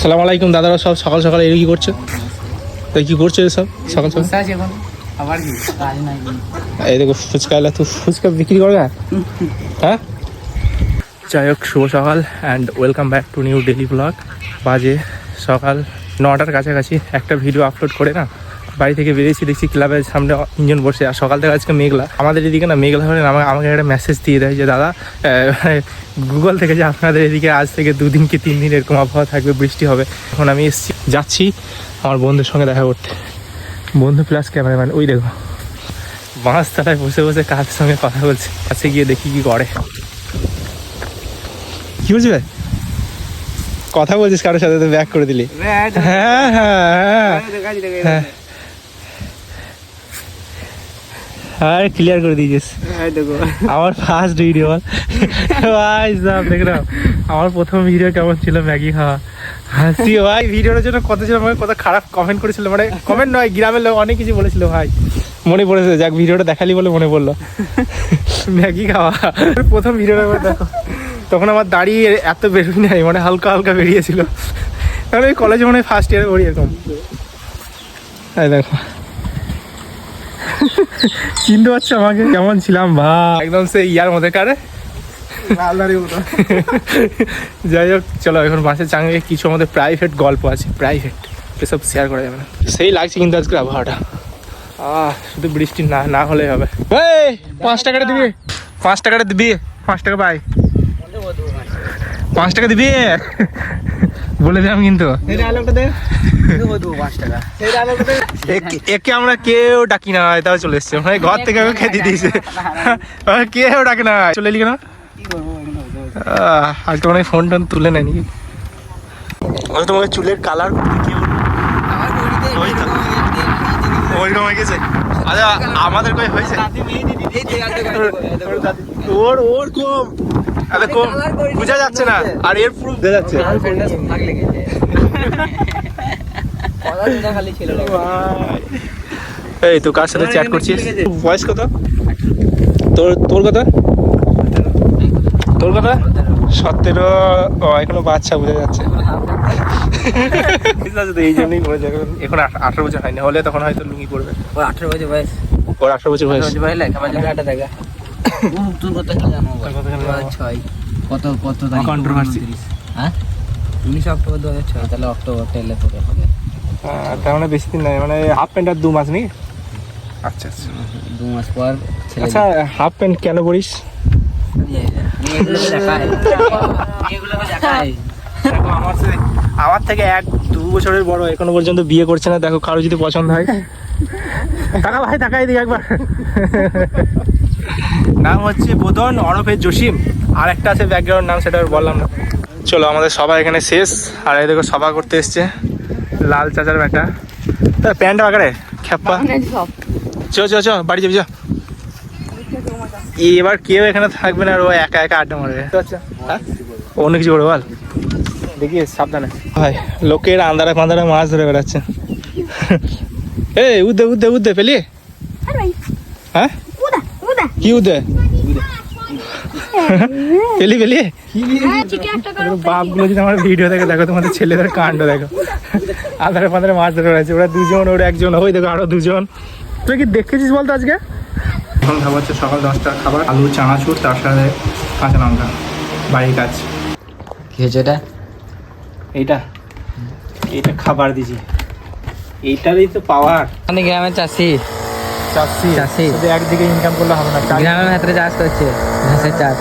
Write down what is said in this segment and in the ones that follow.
সালাম আলাইকুম দাদারা সব সকাল সকাল এর কি করছে? তাই কি করছে সব সকাল সকাল? আবার কি? কাজ নাই। এই দেখো ফুচকা এলা তো ফুচকা বিক্রি করবে? হ্যাঁ? যাই হোক শুভ সকাল and welcome back to new daily vlog বাজে সকাল নটার কাছাকাছি একটা ভিডিও আপলোড করে না? বাড়ি থেকে বেরিয়েছি দেখছি ক্লাবের সামনে তিনজন বসে। আর সকাল থেকে আজকে মেঘলা। আমাদের এদিকে না মেঘলা হলে না আমাকে আমাকে একটা মেসেজ দিয়ে দেয় যে দাদা গুগল থেকে যে আপনাদের এদিকে আজ থেকে দুদিন কি তিন দিন এরকম আবহাওয়া থাকবে বৃষ্টি হবে? এখন আমি এসছি যাচ্ছি আমার বন্ধুর সঙ্গে দেখা করতে। বন্ধু প্লাস ক্যামেরাম্যান ওই দেখো। বাঁশ তলায় বসে বসে কার সঙ্গে কথা বলছে? কাছে গিয়ে দেখি কি করে। কি বলছি ভাই? কথা বলছিস কারোর সাথে তো ব্যাক করে দিলি। হ্যাঁ হ্যাঁ হ্যাঁ। হ্যাঁ ক্লিয়ার করে দিয়েছিস আমার ফার্স্ট ভিডিও ভাই সাহেব দেখ না আমার প্রথম ভিডিও কেমন ছিল ম্যাগি খাওয়া। হাসি ভাই ভিডিওটার জন্য কত জন আমাকে কত খারাপ কমেন্ট করেছিল। মানে কমেন্ট নয় গ্রামের লোক অনেক কিছু বলেছিল ভাই। মনে পড়েছে যাক ভিডিওটা দেখালি বলে মনে পড়ল। ম্যাগি খাওয়া। প্রথম ভিডিওটা দেখো। তখন আমার দাড়ি এত বেরোই নাই মানে হালকা হালকা বেরিয়েছিল। কারণ এই কলেজে মনে হয় ফার্স্ট ইয়ারে পড়ি এরকম। দেখো। চিনতে পারছ আমাকে? কেমন ছিলাম ভাই? একদম সেই ইয়ার মধ্যে কারে? যাই হোক চলো এখন বাসে চাঙ্গে কিছু আমাদের প্রাইভেট গল্প আছে প্রাইভেট এসব শেয়ার করা যাবে না। সেই লাগছে কিন্তু আজকে আবহাওয়াটা। আহ শুধু বৃষ্টি না না হলে হবে। এই পাঁচ টাকাটা দিবি। পাঁচ টাকাটা দিবি। পাঁচ টাকা পাই। পাঁচ টাকা দিবি। বলে দিলাম কিন্তু। একে- একে আমরা কেউ ডাকি না তাও চলে এসছে। মানে ঘর থেকে আমি খেতে দিয়েছে। কেউ ডাকে না। চলে এলি কেন? আহ, আজকে মনে ফোন টোন তুলে নেয় নাকি তোমাকে চুলের কালার কেউ ওই ওইরকম হয়ে গেছে। আচ্ছা আমাদের কই হয়েছে? ওর ওর কম। আরে কম। বোঝা যাচ্ছে না। আর এর পুরো বোঝা যাচ্ছে। এই তো কার সাথে চ্যাট করছিস? বয়স কত? তোর তোর কত? তোর কত? সতেরো। ও এখনও বাচ্চা বোঝা যাচ্ছে। তো এই জন্যই বলে যাবে এখন আঠ- আঠারো বছর হয়নি হলে তখন হয়তো লুঙ্গি পড়বে আঠারো বছর বয়স। ওর আঠারো বছর বয়স। দেখা। তোর কত কি জানো? ছয়। কত কত তারিখ? Controversy. হ্যাঁ উনিশে অক্টোবর দু হাজার ছয় তাহলে অক্টোবর তেলে তোকে হবে। তার মানে বেশি দিন নাই মানে হাফ প্যান্ট আর দু মাস নেই আচ্ছা আচ্ছা। দু মাস পর আচ্ছা হাফ প্যান্ট কেন পরিস? আমার থেকে এক দু বছরের বড় এখনও পর্যন্ত বিয়ে করছে না। দেখো কারও যদি পছন্দ হয়। টাকা ভাই টাকা এদিকে একবার। নাম হচ্ছে বোধন অরফের জসিম। আর একটা আছে ব্যাকগ্রাউন্ড নাম সেটা আর বললাম না। চলো আমাদের সবাই এখানে শেষ। আর এই দেখো সভা করতে এসছে। লাল চাচার বেটা। তা প্যান্ট বাগারে খেপ্পা চো চো চো বাড়ি যাবি চো এবার কেউ এখানে থাকবে না আর ও একা একা আড্ডা মারবে। হ্যাঁ? অন্য কিছু করবে বল। দেখি সাবধানে। ভাই লোকের আন্দারা পান্দারা মাছ ধরে বেড়াচ্ছে। এই উদ্দে উদ্দে উদ্দে পেলি? হ্যাঁ? কি উদ্দে পেলি পেলি বাপগুলো যদি আমার ভিডিও দেখে দেখো তোমাদের ছেলেদের কাণ্ড দেখো। আন্দারে পান্দারে মাছ ধরে বেড়াচ্ছে ওরা দুজন ওরা একজন ওই দেখো আরও দুজন। তুই কি দেখেছিস বলতো আজকে? এখন খাবার হচ্ছে সকাল দশটার খাবার আলু চানাচুর তার সাথে কাঁচা লঙ্কা বাড়ির কাজ। কি হয়েছে এটা? এইটা। এইটা খাবার দিছি। এইটারই তো পাওয়ার মানে গ্রামের চাষি। চাষি। চাষি। শুধু একদিকে ইনকাম করলে হবে না গ্রামের ভেতরে চাষ করছে ঘাসের চাষ।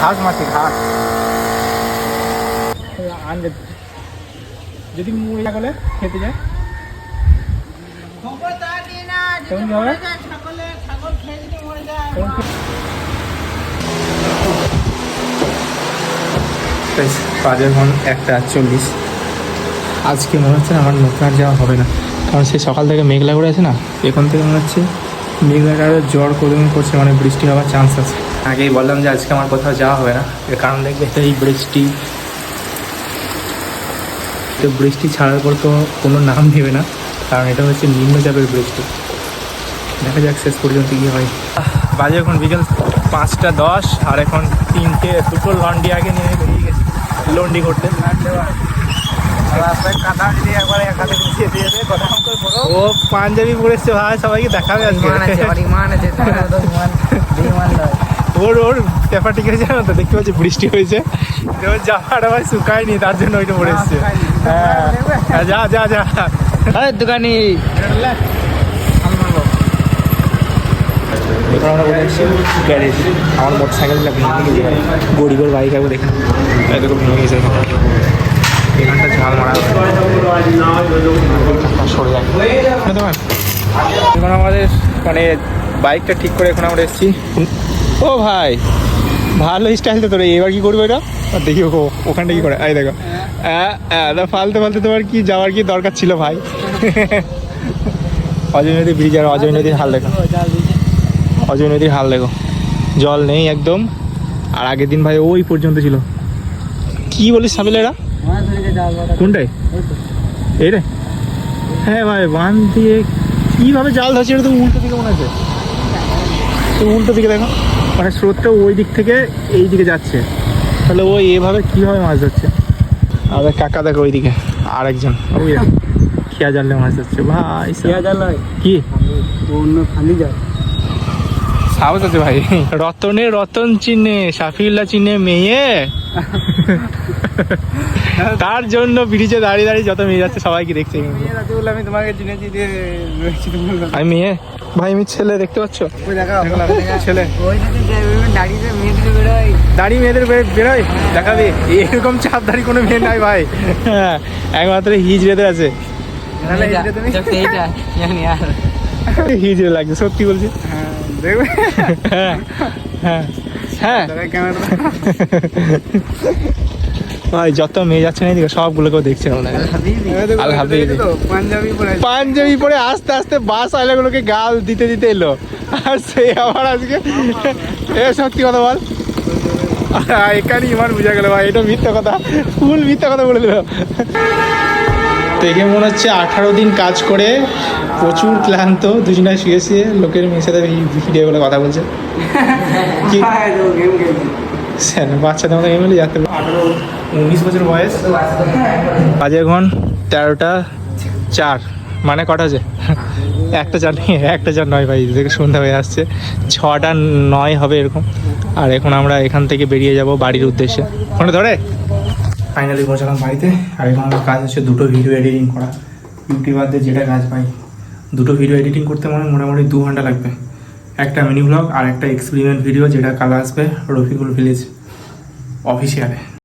ঘাস মাটি ঘাস। আনবে যদি মুড়ি না খেতে যায়। কেমন কি হবে? বাজে এখন একটা চল্লিশ। আজকে মনে হচ্ছে আমার আর যাওয়া হবে না। কারণ সে সকাল থেকে মেঘলা করে আছে না, এখন থেকে মনে হচ্ছে মেঘলাটা আরও জ্বর কদম করছে মানে বৃষ্টি হওয়ার চান্স আছে। আগেই বললাম যে আজকে আমার কোথাও যাওয়া হবে না, এর কারণ দেখবে এই বৃষ্টি। তো বৃষ্টি ছাড়ার পর তো কোনো নাম নেবে না, কারণ এটা হচ্ছে নিম্নচাপের বৃষ্টি। দেখা যাক শেষ পর্যন্ত কী হয়। বাজে এখন বিকেল পাঁচটা দশ, আর এখন তিনটে, দুটো লন্ডি আগে নিয়ে বেরিয়ে গেছি, লন্ডি করতে। ও পাঞ্জাবি পরে এসছে ভাই সবাইকে দেখাবে আজকে। ওর ওর পেপার ঠিক আছে জানো তো? দেখতে পাচ্ছি বৃষ্টি হয়েছে। জামাটা ভাই শুকায়নি তার জন্য ওইটা পরে এসছে। হ্যাঁ হ্যাঁ, যা যা যা। আরে দোকানি। আমরা বলে এসেছি গ্যারেজ আমার মোটর সাইকেলটা ভেঙে গেছে গরিবের বাইক একবার দেখুন এরকম ভেঙে গেছে। এখানটা ঝাল মারা এখন আমাদের মানে বাইকটা ঠিক করে এখন আমরা এসেছি। ও ভাই ভালো স্টাইল তো তোর এবার কি করবে এটা? দেখি ওকে ওখানটা কি করে। এই দেখো। আহ, তা ফালতে ফালতে তোমার কি যাওয়ার কি দরকার ছিল ভাই? অজয় নদী ব্রিজ আর অজয় নদীর হাল দেখো। অজয় নদীর হাল দেখো। জল নেই একদম। আর আগের দিন ভাই ওই পর্যন্ত ছিল। কি বলিস সাবিল এরা? কোনটাই? এই হ্যাঁ ভাই বান দিয়ে কীভাবে জাল ধরছে এটা তো উল্টো দিকে মনে আছে তো উল্টো দিকে দেখো। মানে স্রোতটা ওই দিক থেকে এই দিকে যাচ্ছে। তাহলে ওই এভাবে কীভাবে মাছ ধরছে? আর কাকা দেখো ওই দিকে আর একজন ওই খেয়া জালে মাছ ধরছে। ভাই সাহেব। কি? অন্য খালি যায় সাহস আছে ভাই। রতনে রতন চিনে সাফিউল্লাহ চিনে মেয়ে। তার জন্য ব্রিজে দাঁড়িয়ে দাঁড়িয়ে যত মেয়ে যাচ্ছে সবাইকে দেখছে। আমি তোমাকে চিনেছি যে আমি মেয়ে? ভাই আমি ছেলে দেখতে পাচ্ছ? ছেলে। দাঁড়িয়ে মেয়েদের বেরোয়। দাড়ি মেয়েদের বেরোয়? দেখাবি। এরকম চাপ দাড়ি কোনো মেয়ে নাই ভাই। হ্যাঁ একমাত্র হিজড়েদের আছে। হিজড়ে লাগছে সত্যি বলছি। হ্যাঁ দেখবে? হ্যাঁ হ্যাঁ। হ্যাঁ। ভাই যত মেয়ে যাচ্ছে না এদিকে সবগুলোকেও দেখছে মনে হয়। আল হাবিবি। পাঞ্জাবি পরে আস্তে আস্তে বাস আইলাগুলোকে গাল দিতে দিতে এলো। আর সে আবার আজকে এ সত্যি কথা বল। এখানে ইমান বুঝা গেল ভাই। এটা মিথ্যা কথা। ফুল মিথ্যা কথা বলে দিল। দেখে মনে হচ্ছে আঠারো দিন কাজ করে প্রচুর ক্লান্ত দুজনে শুয়ে শুয়ে লোকের মেয়ের সাথে ভিডিও বলে কথা বলছে। কি? স্যার বাচ্চাদের মতো এমএলএ যাতে উনিশ বছর বয়স। বাজে এখন তেরোটা চার মানে কটা আছে একটা চার একটা চার নয় ভাই দেখে সন্ধ্যা হয়ে আসছে। ছটা নয় হবে এরকম। আর এখন আমরা এখান থেকে বেরিয়ে যাব বাড়ির উদ্দেশ্যে। ফোনে ধরে। ফাইনালি পৌঁছালাম বাড়িতে। আর এখন আমার কাজ হচ্ছে দুটো ভিডিও এডিটিং করা। ইউটিউবারদের যেটা কাজ পাই। দুটো ভিডিও এডিটিং করতে মানে মোটামুটি দু ঘণ্টা লাগবে। একটা মিনি ব্লগ আর একটা এক্সপেরিমেন্ট ভিডিও যেটা কাল আসবে রফিকুল ভিলেজ অফিসিয়ালে